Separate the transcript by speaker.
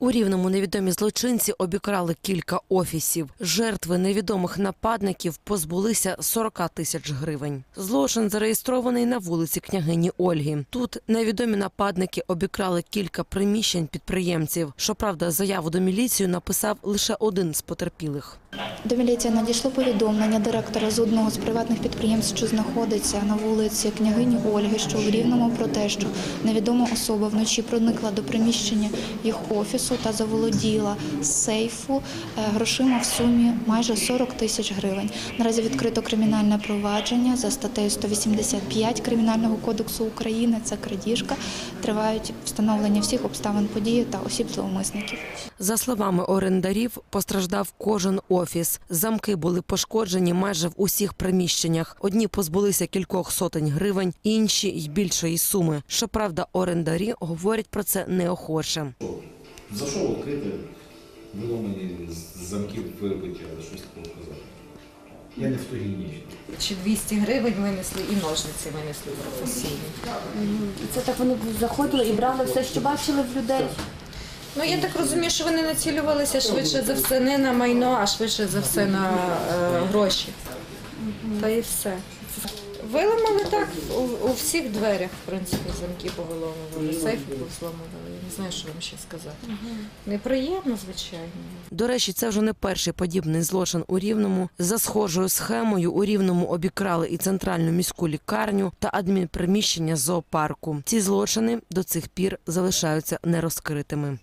Speaker 1: У рівному невідомі злочинці обікрали кілька офісів. Жертви невідомих нападників позбулися 40 тисяч гривень. Злочин зареєстрований на вулиці княгині Ольги. Тут невідомі нападники обікрали кілька приміщень підприємців. Щоправда, заяву до міліцію написав лише один з потерпілих.
Speaker 2: До міліції надійшло повідомлення директора з одного з приватних підприємств, що знаходиться на вулиці княгині Ольги, що в Рівному, про те, що невідома особа вночі проникла до приміщення їх офісу та заволоділа з сейфу е, грошима в сумі майже 40 тисяч гривень. Наразі відкрито кримінальне провадження за статтею 185 Кримінального кодексу України. Це крадіжка. Тривають встановлення всіх обставин події та осіб зловмисників.
Speaker 1: За словами орендарів, постраждав кожен офіс. Замки були пошкоджені майже в усіх приміщеннях. Одні позбулися кількох сотень гривень, інші й більшої суми. Щоправда, орендарі говорять про це неохоче.
Speaker 3: Зайшов відкрити, виломані з замків вибиті, але щось такого казати. Я не в ту гільнічку.
Speaker 4: Чи 200 гривень винесли і ножниці винесли професійні.
Speaker 5: Це так вони заходили і брали все, що бачили в людей.
Speaker 4: Ну я так розумію, що вони націлювалися швидше за все не на майно, а швидше за все на е, гроші. Та і все. Виламали так у, у всіх дверях, в принципі, замки повиломували, сейфи повзламували. Я не знаю, що вам ще сказати. Неприємно, звичайно.
Speaker 1: До речі, це вже не перший подібний злочин у Рівному. За схожою схемою у Рівному обікрали і центральну міську лікарню та адмінприміщення зоопарку. Ці злочини до цих пір залишаються нерозкритими.